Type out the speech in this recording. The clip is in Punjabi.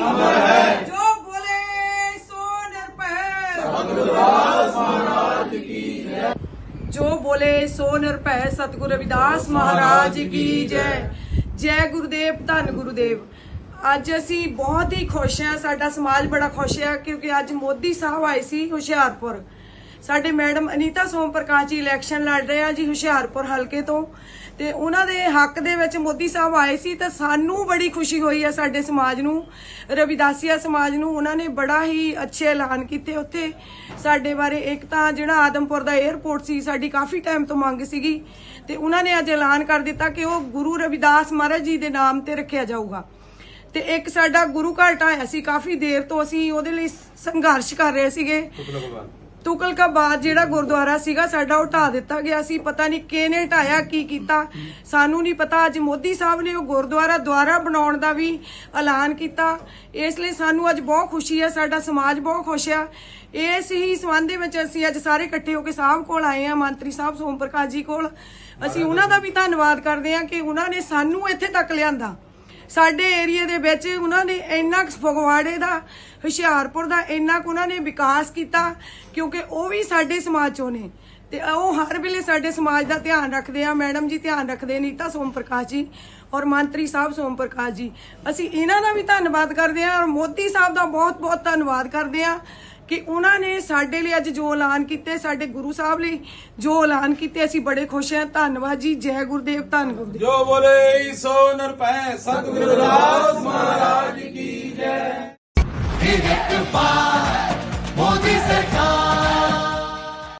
ਅਮਰ ਹੈ ਜੋ ਬੋਲੇ ਸੋ ਨਿਰਭੈ। ਸਤਿਗੁਰੂ ਰਵਿਦਾਸ ਮਹਾਰਾਜ ਕੀ ਜੈ ਜੋ ਬੋਲੇ ਸੋ ਨਿਰਭੈ, ਸਤਿਗੁਰੂ ਰਵਿਦਾਸ ਮਹਾਰਾਜ ਕੀ ਜੈ। ਜੈ ਗੁਰਦੇਵ, ਧੰਨ ਗੁਰੂਦੇਵ। ਅੱਜ ਅਸੀਂ ਬਹੁਤ ਹੀ ਖੁਸ਼ ਹਾਂ, ਸਾਡਾ ਸਮਾਜ ਬੜਾ ਖੁਸ਼ ਹੈ, ਕਿਉਂਕਿ ਅੱਜ ਮੋਦੀ ਸਾਹਿਬ ਆਏ ਸੀ ਹੁਸ਼ਿਆਰਪੁਰ। ਸਾਡੇ ਮੈਡਮ ਅਨੀਤਾ ਸੋਮ ਪ੍ਰਕਾਸ਼ ਜੀ ਇਲੈਕਸ਼ਨ ਲੜ ਰਹੇ ਆ ਜੀ ਹੁਸ਼ਿਆਰਪੁਰ ਹਲਕੇ ਤੋਂ। ਤੇ ਉਹਨਾਂ ਦੇ ਹੱਕ ਦੇ ਵਿੱਚ ਮੋਦੀ ਸਾਹਿਬ ਆਏ ਸੀ ਤਾਂ ਸਾਨੂੰ ਬੜੀ ਖੁਸ਼ੀ ਹੋਈ ਹੈ ਸਾਡੇ ਸਮਾਜ ਨੂੰ, ਰਵਿਦਾਸੀਆ ਸਮਾਜ ਨੂੰ। ਉਹਨਾਂ ਨੇ ਬੜਾ ਹੀ ਅੱਛੇ ਐਲਾਨ ਕੀਤੇ ਉੱਥੇ। ਸਾਡੇ ਬਾਰੇ ਇੱਕ ਤਾਂ ਜਿਹੜਾ ਆਦਮਪੁਰ ਦਾ 에ਅਰਪੋਰਟ ਸੀ, ਸਾਡੀ ਕਾਫੀ ਟਾਈਮ ਤੋਂ ਮੰਗ ਸੀਗੀ। ਤੇ ਉਹਨਾਂ ਨੇ ਅੱਜ ਐਲਾਨ ਕਰ ਦਿੱਤਾ ਕਿ ਉਹ ਗੁਰੂ ਰਵਿਦਾਸ ਮਹਾਰਾਜ ਜੀ ਦੇ ਨਾਮ ਤੇ ਰੱਖਿਆ ਜਾਊਗਾ। ਤੇ ਇੱਕ ਸਾਡਾ ਗੁਰੂ ਘਰ ਢਾਇਆ ਸੀ, ਕਾਫੀ ਦੇਰ ਤੋਂ ਅਸੀਂ ਉਹਦੇ ਲਈ ਸੰਘਰਸ਼ ਕਰ ਰਹੇ ਸੀਗੇ। ਤੁਗਲਕਾਬਾਦ ਜਿਹੜਾ ਗੁਰਦੁਆਰਾ ਸੀਗਾ ਸਾਡਾ ਉਹ ਢਾ ਦਿੱਤਾ ਗਿਆ ਸੀ। ਪਤਾ ਨਹੀਂ ਕਿਹਨੇ ਢਾਇਆ ਕੀ ਕੀਤਾ। ਸਾਨੂੰ ਨਹੀਂ ਪਤਾ ਅੱਜ ਮੋਦੀ ਸਾਹਿਬ ਨੇ ਉਹ ਗੁਰਦੁਆਰਾ ਦੁਆਰਾ ਬਣਾਉਣ ਦਾ ਵੀ ਐਲਾਨ ਕੀਤਾ। ਇਸ ਲਈ ਸਾਨੂੰ ਅੱਜ ਬਹੁਤ ਖੁਸ਼ੀ ਹੈ ਸਾਡਾ ਸਮਾਜ ਬਹੁਤ ਖੁਸ਼ ਆ। ਇਸ ਹੀ ਸੰਬੰਧ ਦੇ ਵਿੱਚ ਅਸੀਂ ਅੱਜ ਸਾਰੇ ਇਕੱਠੇ ਹੋ ਕੇ ਸਾਹਿਬ ਕੋਲ ਆਏ ਆ ਮੰਤਰੀ ਸਾਹਿਬ ਸੋਮ ਪ੍ਰਕਾਸ਼ ਜੀ ਕੋਲ। ਅਸੀਂ ਉਹਨਾਂ ਦਾ ਵੀ ਧੰਨਵਾਦ ਕਰਦੇ ਹਾਂ ਕਿ ਉਹਨਾਂ ਨੇ ਸਾਨੂੰ ਇੱਥੇ ਤੱਕ ਲਿਆਂਦਾ। ਸਾਡੇ ਏਰੀਆ ਦੇ ਵਿੱਚ ਉਹਨਾਂ ਨੇ ਇੰਨਾ ਕੁ ਫਗਵਾੜੇ ਦਾ, ਹੁਸ਼ਿਆਰਪੁਰ ਦਾ ਇੰਨਾ ਕੁ ਉਹਨਾਂ ਨੇ ਵਿਕਾਸ ਕੀਤਾ, ਕਿਉਂਕਿ ਉਹ ਵੀ ਸਾਡੇ ਸਮਾਜ ਚੋਂ ਨੇ। ਤੇ ਉਹ ਹਰ ਵੇਲੇ ਸਾਡੇ ਸਮਾਜ ਦਾ ਧਿਆਨ ਰੱਖਦੇ ਆ, ਮੈਡਮ ਜੀ ਧਿਆਨ ਰੱਖਦੇ ਨੇ ਨੀਤਾ ਸੋਮ ਪ੍ਰਕਾਸ਼ ਜੀ ਔਰ ਮੰਤਰੀ ਸਾਹਿਬ ਸੋਮ ਪ੍ਰਕਾਸ਼ ਜੀ। ਅਸੀਂ ਇਹਨਾਂ ਦਾ ਵੀ ਧੰਨਵਾਦ ਕਰਦੇ ਆ ਔਰ ਮੋਦੀ ਸਾਹਿਬ ਦਾ ਬਹੁਤ ਬਹੁਤ ਧੰਨਵਾਦ ਕਰਦੇ ਆ। ਕਿ ਉਹਨਾਂ ਨੇ ਸਾਡੇ ਲਈ ਅੱਜ ਜੋ ਐਲਾਨ ਕੀਤੇ, ਸਾਡੇ ਗੁਰੂ ਸਾਹਿਬ ਲਈ ਜੋ ਐਲਾਨ ਕੀਤੇ, ਅਸੀਂ ਬੜੇ ਖੁਸ਼ ਹਾਂ। ਧੰਨਵਾਦ ਜੀ। ਜੈ ਗੁਰਦੇਵ, ਧੰਨ ਗੁਰਦੇਵ। ਜੋ ਬੋਲੇ ਸੋ ਨਿਰਭੈ। ਸਤਿਗੁਰੂ ਰਵਿਦਾਸ